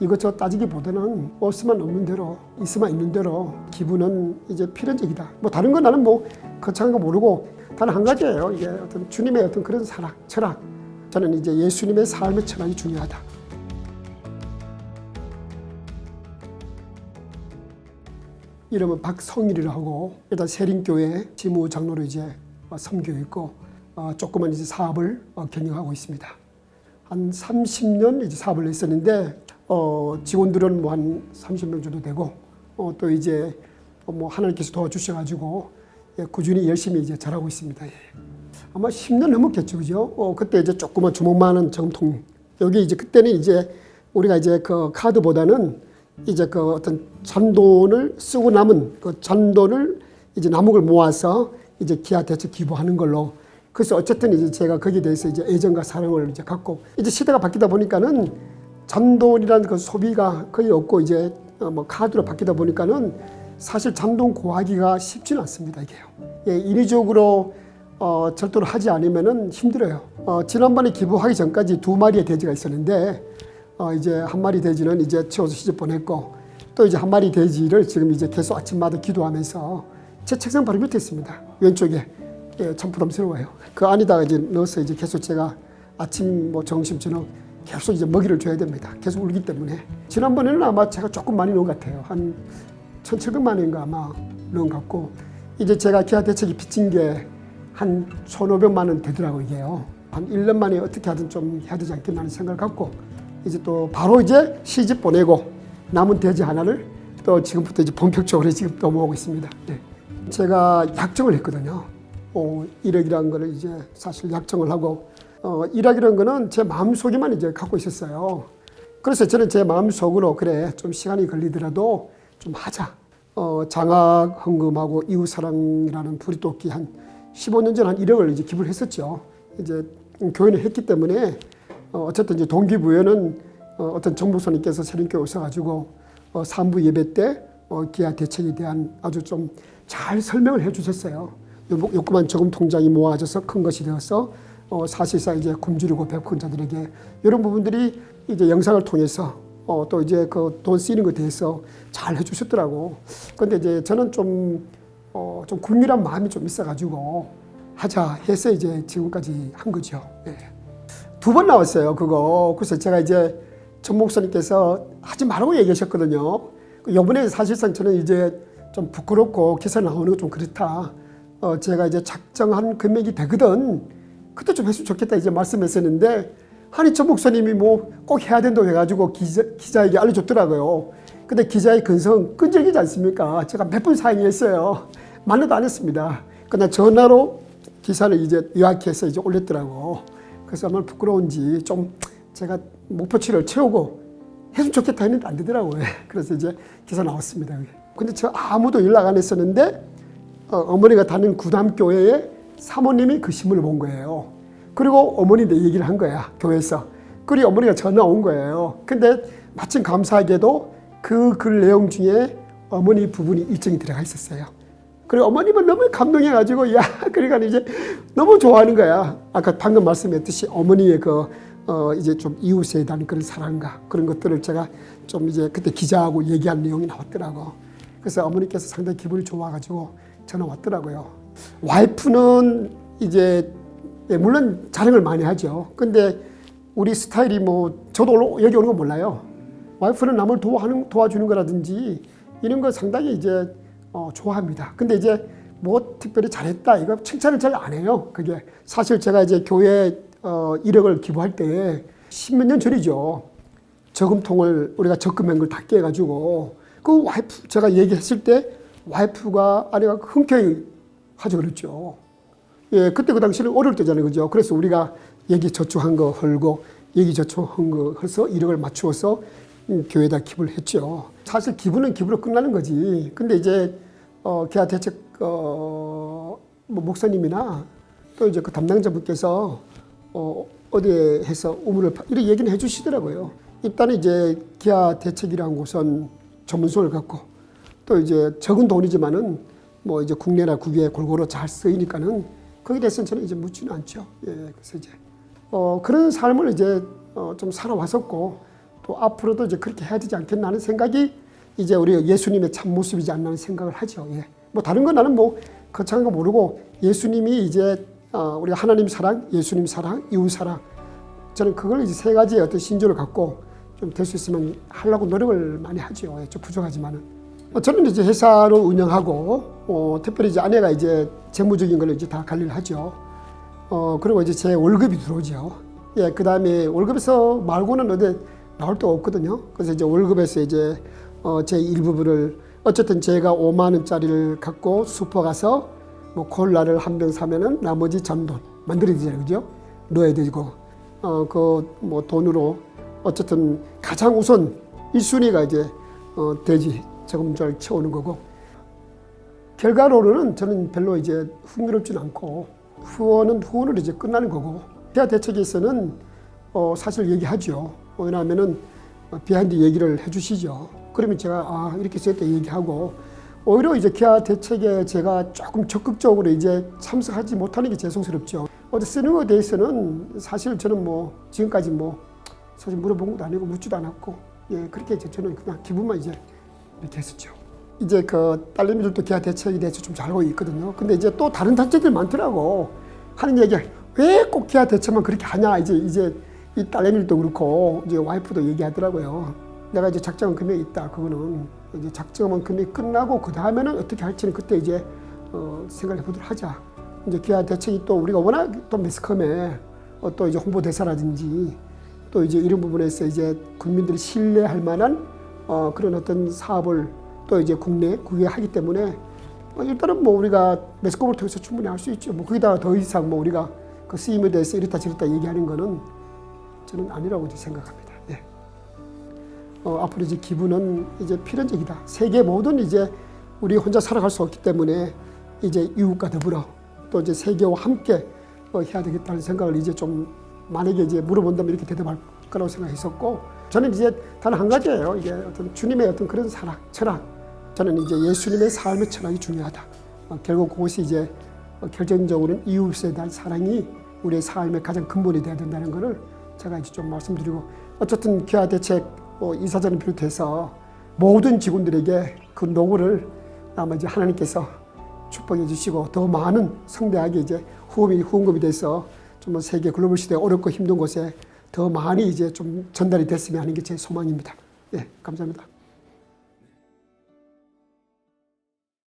이것저것 따지기보다는 없으면 없는 대로 있으면 있는 대로 기분은 이제 필연적이다. 뭐 다른 건 나는 뭐 거창한 거 모르고 단 한 가지예요. 이게 어떤 주님의 어떤 그런 사랑, 철학. 저는 이제 예수님의 삶의 철학이 중요하다. 이름은 박성일이라고 일단 세린교회 지무 장로로 이제 어, 섬기고 있고 어, 조그만 이제 사업을 어, 경영하고 있습니다. 한 30년 이제 사업을 했었는데 어, 직원들은 뭐 한 30명 정도 되고 어, 또 이제 뭐 하나님께서 도와주셔가지고 예, 꾸준히 열심히 이제 잘하고 있습니다. 예. 아마 10년 넘었겠죠, 그죠? 어, 그때 이제 조그만 주먹만 한 정통 여기 이제 그때는 이제 우리가 이제 그 카드보다는 이제 그 어떤 잔돈을 쓰고 남은 그 잔돈을 이제 남목을 모아서 이제 기아 대책 기부하는 걸로 그래서 어쨌든 이제 제가 거기에 대해서 이제 애정과 사랑을 이제 갖고 이제 시대가 바뀌다 보니까는 잔돈이라는 그 소비가 거의 없고 이제 어, 뭐 카드로 바뀌다 보니까는 사실 잔돈 구하기가 쉽지는 않습니다 이게요. 예, 인위적으로 어, 절도를 하지 않으면은 힘들어요. 어, 지난번에 기부하기 전까지 두 마리의 돼지가 있었는데 어, 이제 한 마리 돼지는 이제 치워서 시집 보냈고 또 이제 한 마리 돼지를 지금 이제 계속 아침마다 기도하면서 제 책상 바로 밑에 있습니다. 왼쪽에 예, 참 부담스러워요. 그 안에다가 이제 넣어서 이제 계속 제가 아침 뭐 점심 저녁 계속 이제 먹이를 줘야 됩니다. 계속 울기 때문에 지난번에는 아마 제가 조금 많이 넣은 것 같아요. 한 1,700만 원인가 아마 넣은 것 같고 이제 제가 기아 대책이 빚진 게 한 1,500만 원 되더라고요, 이게요. 한 1년 만에 어떻게 하든 좀 해야 되지 않겠나 하는 생각을 갖고 이제 또 바로 이제 시집 보내고 남은 돼지 하나를 또 지금부터 이제 본격적으로 지금 또 모으고 있습니다. 네. 제가 약정을 했거든요. 어, 1억이라는 거를 이제 사실 약정을 하고 어, 1억이라는 거는 제 마음속에만 이제 갖고 있었어요. 그래서 저는 제 마음속으로 그래 좀 시간이 걸리더라도 좀 하자. 어, 장학 헌금하고 이웃 사랑이라는 부리도끼 한 15년 전 한 1억을 이제 기부를 했었죠. 이제 교회는 했기 때문에 어, 어쨌든 이제 동기부여는 어, 어떤 정부선님께서 세린교회 오셔가지고 어, 산부 예배 때 어, 기아 대책에 대한 아주 좀 잘 설명을 해주셨어요. 요- 요끄만 저금 통장이 모아져서 큰 것이 되어서 어, 사실상 이제 굶주리고 배고픈 자들에게 이런 부분들이 이제 영상을 통해서 어, 또 이제 그 돈 쓰이는 것에 대해서 잘 해주셨더라고. 근데 이제 저는 좀, 어, 좀 굴밀한 마음이 좀 있어가지고 하자 해서 이제 지금까지 한 거죠. 예. 두번 나왔어요, 그거. 그래서 제가 이제 전 목사님께서 하지 말라고 얘기하셨거든요. 그 요번에 사실상 저는 이제 좀 부끄럽고 기사 나오는 거 좀 그렇다. 어, 제가 이제 작정한 금액이 되거든. 그때 좀 했으면 좋겠다 이제 말씀했었는데, 전 목사님이 뭐 꼭 해야 된다고 해가지고 기자, 기자에게 알려줬더라고요. 근데 기자의 근성은 끈질기지 않습니까? 제가 몇번 사행했어요. 만나도 안 했습니다. 그냥 전화로 기사를 이제 요약해서 이제 올렸더라고. 그래서 얼마나 부끄러운지 좀 제가 목표치를 채우고 했으면 좋겠다 했는데 안 되더라고요. 그래서 이제 기사 나왔습니다. 근데 저 아무도 연락 안 했었는데 어, 머니가 다니는 구담교회에 사모님이 그 신문을 본 거예요. 그리고 어머니한테 얘기를 한 거야, 교회에서. 그리고 어머니가 전화 온 거예요. 근데 마침 감사하게도 그 글 내용 중에 어머니 부분이 일정이 들어가 있었어요. 그리고 어머님은 너무 감동해가지고, 야, 그러니까 이제 너무 좋아하는 거야. 아까 방금 말씀했듯이 어머니의 그, 어, 이제 좀 이웃에 대한 그런 사랑과 그런 것들을 제가 좀 이제 그때 기자하고 얘기한 내용이 나왔더라고. 그래서 어머니께서 상당히 기분이 좋아가지고 전화 왔더라고요. 와이프는 이제 예, 물론 자랑을 많이 하죠. 근데 우리 스타일이 뭐 저도 여기 오는 거 몰라요. 와이프는 남을 도와하는 도와주는 거라든지 이런 거 상당히 이제 어, 좋아합니다. 근데 이제 뭐 특별히 잘했다 이거 칭찬을 잘 안 해요. 그게 사실 제가 이제 교회 어, 1억을 기부할 때 십몇 년 전이죠. 저금통을 우리가 적금한 걸다 깨가지고 그 와이프 제가 얘기했을 때 와이프가 아내가 흔쾌히 하죠 그랬죠. 예, 그때 그 당시는 어려울 때잖아요, 그죠? 그래서 우리가 여기 저축한 거 헐고 여기 저축한 거 해서 1억을 맞추어서 음, 교회에다 기부를 했죠. 사실 기부는 기부로 끝나는 거지. 근데 이제 어, 기아 대책 어, 뭐 목사님이나 또 이제 그 담당자분께서 어, 어디에 해서 우물을 파- 이런 얘기는 해주시더라고요. 일단은 이제 기아 대책이라는 곳은 전문성을 갖고 또 이제 적은 돈이지만은 뭐 이제 국내나 국외에 골고루 잘 쓰이니까는 거기에 대해서는 저는 이제 묻지는 않죠. 예, 그래서 이제 어, 그런 삶을 이제 어, 좀 살아왔었고 또또 앞으로도 이제 그렇게 해야 되지 않겠나 하는 생각이 이제 우리 예수님의 참 모습이지 않나 하는 생각을 하죠. 예. 뭐 다른 건 나는 뭐 거창한 거 모르고 예수님이 이제 어, 우리 하나님 사랑, 예수님 사랑, 이웃 사랑 저는 그걸 이제 세 가지의 어떤 신조를 갖고 좀 될 수 있으면 하려고 노력을 많이 하죠. 예, 좀 부족하지만은. 어, 저는 이제 회사를 운영하고 어, 특별히 이제 아내가 이제 재무적인 걸 이제 다 관리를 하죠. 어, 그리고 이제 제 월급이 들어오죠. 예, 그 다음에 월급에서 말고는 어디 나올 데가 없거든요. 그래서 이제 월급에서 이제 어, 제 일부분을 어쨌든 제가 5만 원짜리를 갖고 슈퍼 가서 뭐 콜라를 한 병 사면은 나머지 전돈 만들어야 그죠? 넣어야 되고 어, 그 뭐 돈으로 어쨌든 가장 우선 1순위가 이제 어, 돼지 저금절 채우는 거고 결과로는 저는 별로 이제 흥미롭지는 않고 후원은 후원으로 이제 끝나는 거고 대화 대책에서는 어, 사실 얘기하죠. 왜냐하면은 어, 비하인드 얘기를 해주시죠. 그러면 제가 아 이렇게 썼다 얘기하고 오히려 이제 기아 대책에 제가 조금 적극적으로 이제 참석하지 못하는 게 죄송스럽죠. 어디 쓰는 것에 대해서는 사실 저는 뭐 지금까지 뭐 사실 물어본 것도 아니고 묻지도 않았고 예 그렇게 이제 저는 그냥 기분만 이제 이렇게 했었죠. 이제 그 딸내미들도 기아 대책에 대해서 좀 잘 알고 있거든요. 근데 이제 또 다른 단체들 많더라고 하는 얘기 왜 꼭 기아 대책만 그렇게 하냐 이제 이제 이 딸내미들도 그렇고 이제 와이프도 얘기하더라고요. 내가 이제 작정한 금액이 있다. 그거는 이제 작정한 금액이 끝나고 그 다음에는 어떻게 할지는 그때 이제 어, 생각해 보도록 하자. 이제 기아 대책이 또 우리가 워낙 또 매스컴에 어, 또 이제 홍보 대사라든지 또 이제 이런 부분에서 이제 국민들이 신뢰할 만한 어, 그런 어떤 사업을 또 이제 국내 국외에 하기 때문에 어, 일단은 뭐 우리가 매스컴을 통해서 충분히 할 수 있죠. 뭐 거기다 더 이상 뭐 우리가 그 쓰임에 대해서 이렇다 저렇다 얘기하는 거는 저는 아니라고 생각합니다. 예. 어, 앞으로 이제 기부는 이제 필연적이다. 세계 모든 이제 우리 혼자 살아갈 수 없기 때문에 이제 이웃과 더불어 또 이제 세계와 함께 어, 해야 되겠다는 생각을 이제 좀 만약에 이제 물어본다면 이렇게 대답할 거라고 생각했었고 저는 이제 단 한 가지예요. 이게 어떤 주님의 어떤 그런 사랑, 철학. 저는 이제 예수님의 삶의 철학이 중요하다. 어, 결국 그것이 이제 어, 결정적으로는 이웃에 대한 사랑이 우리의 삶의 가장 근본이 돼야 된다는 것을 제가 이제 좀 말씀드리고 어쨌든 기아 대책 어, 이사장을 비롯해서 모든 직원들에게 그 노고를 아마 이제 하나님께서 축복해 주시고 더 많은 성대하게 이제 후원이 후원금이 돼서 좀 세계 글로벌 시대에 어렵고 힘든 곳에 더 많이 이제 좀 전달이 됐으면 하는 게 제 소망입니다. 예, 감사합니다.